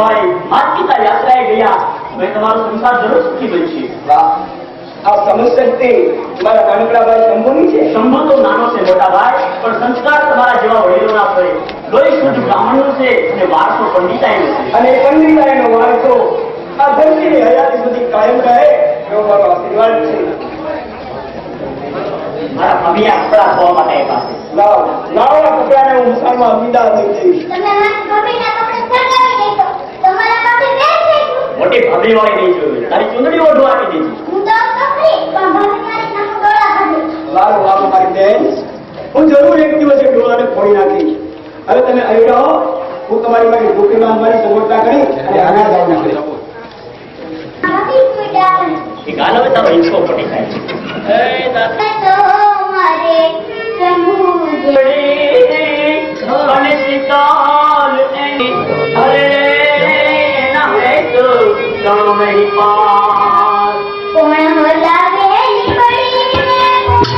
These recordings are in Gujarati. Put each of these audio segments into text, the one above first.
ભાઈ માત યાત્રાએ ગયા. મેં તમારો સંસાર જરૂર સુખી બનશે. આ સમજશક્તિ મારા નાનકડાભાઈ શંભુની છે? શંભુ તો નાનો છે મોટા ભાઈ પણ સંસ્કાર તમારા જેવા વડીલોના પડે લોહી શુદ્ધ બ્રાહ્મણનું છે અને વારસો પંડિતાઈનો છે. અને પંડિતાઈનો વારસો આ ધરતીની હયાતી સુધી કાયમ રહે એવો મારો આશીર્વાદ છે. મારા ભાભીયા કપડા ધોવા માટે આપ્યા છે. લાવ લાવના કપડાને હું મુસામાં વિદા થઈ જઈશ તમે મમ્મીના કપડે મોટી ભાભી વાળી નહીં જોયું તારી ચુંદડી ઓઢો આપી દીધી હું તો છોકરી પણ ભાભી મારી નાનો ડોળા ભરે લાવ લાવ મારી બેન. હું જરૂર એક દિવસ એ ડોળાને ફોડી નાખીશ. હવે તમે અહીં રહો. હું તમારી મારી ડોકીમાં અમારી સગવડતા કરી અને આગળ ભાભી સુડા એ ગાલ હવે તારો હિંસો પડી જાય. એ દાદા. જાણો નહીં પાર કોણ હોલાવે પડીને કોણ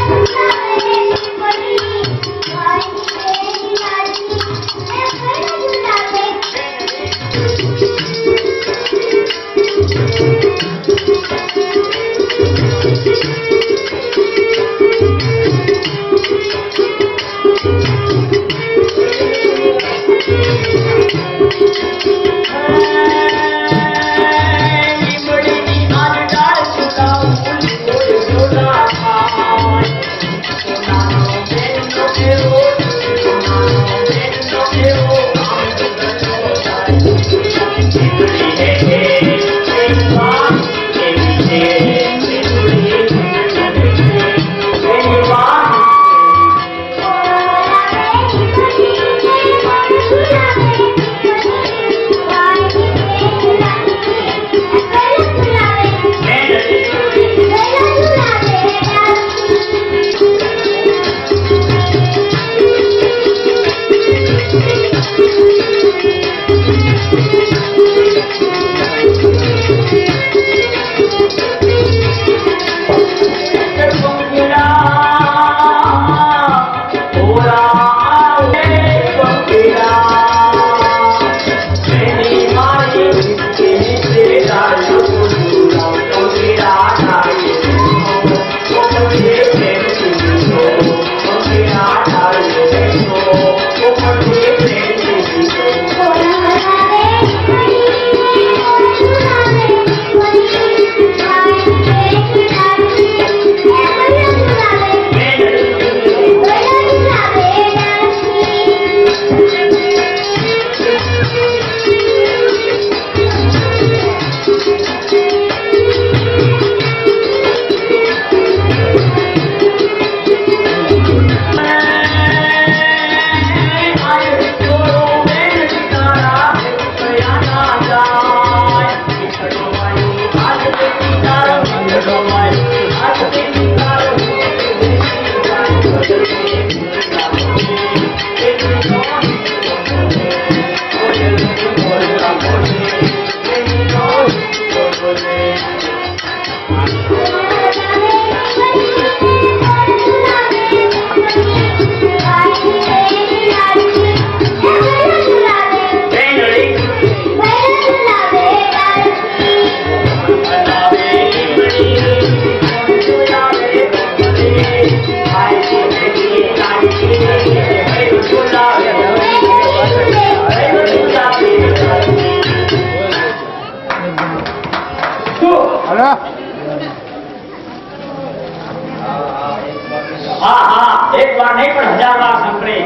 હા હા એક વાર નહીં પણ હજાર વાર સાંભળે.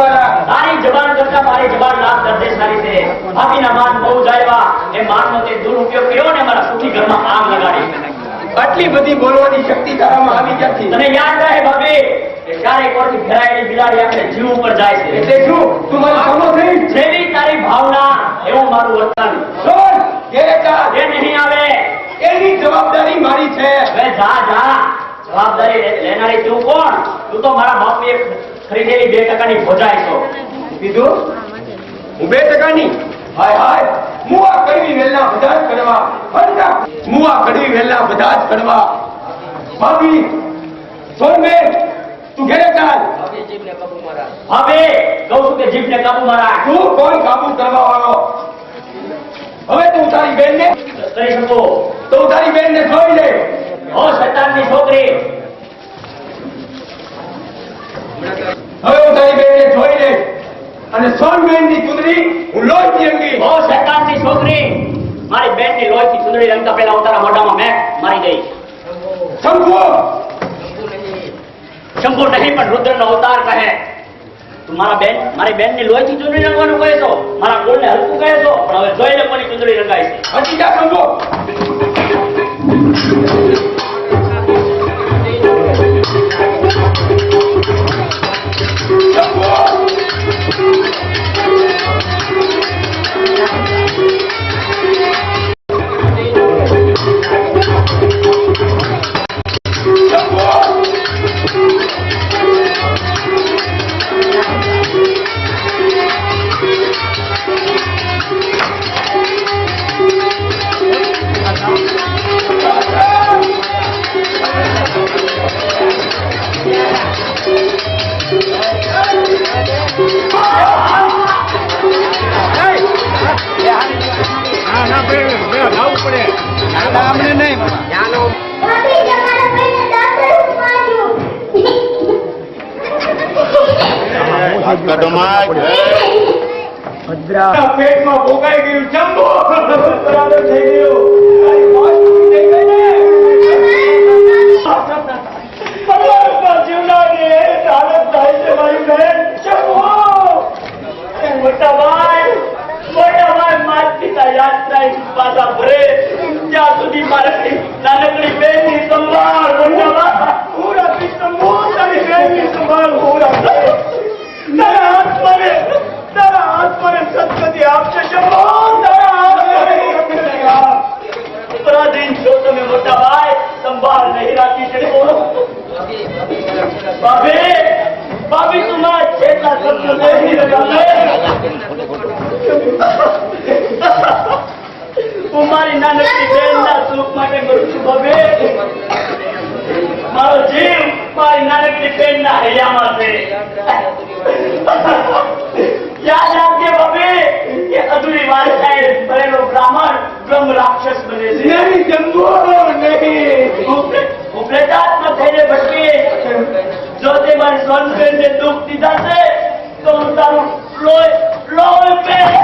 મારા તારી જબાન કરતા મારી જબાન લાભ દર્દે સારી છે ભાભીના માન બહુ જાયવા. એ માનનો તે દુરુપયોગ કર્યો ને મારા સુખી ઘરમાં આગ લગાડી. આટલી બધી બોલવાની શક્તિ તારામાં આવી ક્યાંથી? તને યાદ રહે ભાભી કે ચારેક વર્ષથી ઘેરાયેલી બિલાડી આપણે જીવ ઉપર જાય છે. એટલે શું? તું મારો સમો થઈ? જેવી તારી ભાવના એવું મારું વર્તન. નહીં આવે. જવાબદારી છે. હવે જા જા. જવાબદારી લેનારી તું કોણ? તું તો મારા બાપની ખરીદેલી બે ટકાની ભોજાય છો કીધું હું બે ટકાની? હાય હાય. મુવા કડવી વેલના બધા જ કરવા હું આ કડવી વેલના બધા જ કરવા ભાભી સોનબે તું ઘેરે ચાલ. હવે કહું છું કે જીભને કાબુ મારા. તું કોઈ કાબુ કરવા વાળો? હવે તું તારી બેન ને કરી શકો તું હો શૈતાનની છોકરી. હવે હું તારી બેન ને છોડી અને સોન બેનની ચુંદડી હું લોહી અંગી હો શૈતાનની છોકરી. મારી બેનની લોહીથી સુંદરી રંગતા પહેલા હું તારા મોઢામાં મેં મારી દઈશ. શંભુ શંભુ નહીં પણ રુદ્રનો અવતાર કહે. મારા બેન મારી બેનની લોહીથી ચૂંદડી રંગવાનું કહે છો? મારા કુળને હલકું કહે છો? પણ હવે જોઈ લે કોની ચૂંદડી રંગાય છે? હટી જા શંભુ તારા પેટમાં ભોગાઈ ગયું. બરાબર થઈ ગયું. બ્રાહ્મણ બ્રહ્મ રાક્ષસ બને છે. નહીં જંગો નહીં. ઉપરેતાત્મ થઈને જો તે મારી સોનબેન દુઃખ દીધા છે તો હું તારું લોહી લોહી